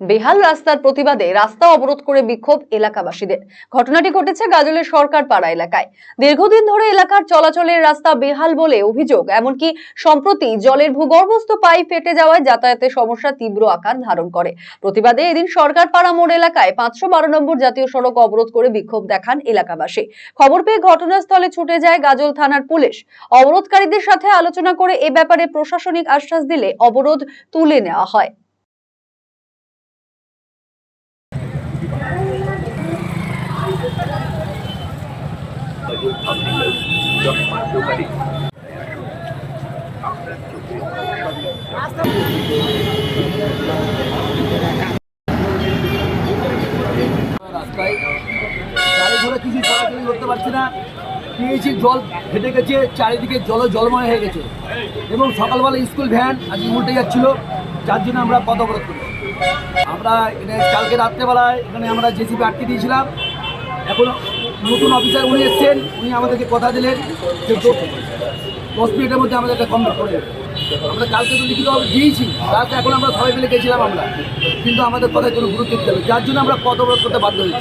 বেহাল রাস্তার প্রতিবাদে রাস্তা অবরোধ করে বিক্ষোভ এলাকাবাসীদের। ঘটনাটি ঘটেছে গাজলের সরকার পাড়া এলাকায়। দীর্ঘদিন ধরে এলাকার চলাচলের রাস্তা বেহাল বলে অভিযোগ, এমনকি সম্প্রতি জলের ভূগর্ভস্থ পাইপ ফেটে যাওয়ায় যাতায়াতের সমস্যা তীব্র আকার ধারণ করে। প্রতিবাদে এদিন সরকার পাড়া মোড় এলাকায় পাঁচশো বারো নম্বর জাতীয় সড়ক অবরোধ করে বিক্ষোভ দেখান এলাকাবাসী। খবর পেয়ে ঘটনাস্থলে ছুটে যায় গাজল থানার পুলিশ। অবরোধকারীদের সাথে আলোচনা করে এ ব্যাপারে প্রশাসনিক আশ্বাস দিলে অবরোধ তুলে নেওয়া হয়। গাড়ি ঘোড়া কিছু করতে না জল ফেটে গেছে চারিদিকে জল জলময় হয়ে গেছে এবং সকালবেলা স্কুল ভ্যান আজকে উল্টে যাচ্ছিল যার জন্য আমরা অবরোধ করি আমরা কালকে রাত্রেবেলায় এখানে আমরা জেসিপি আটকে দিয়েছিলাম। এখন নতুন অফিসার উনি এসছেন, উনি আমাদেরকে কথা দিলেন যে দশ মিনিটের মধ্যে আমাদের একটা কমপ্লিট করে আমরা কালকে তো লিখিতভাবে দিয়েছি, কালকে এখন আমরা সবাই মিলে গেছিলাম আমরা। কিন্তু আমাদের কথায় কোনো গুরুত্ব দিতে হবে, যার জন্য আমরা পদবরোধ করতে বাধ্য হয়েছি।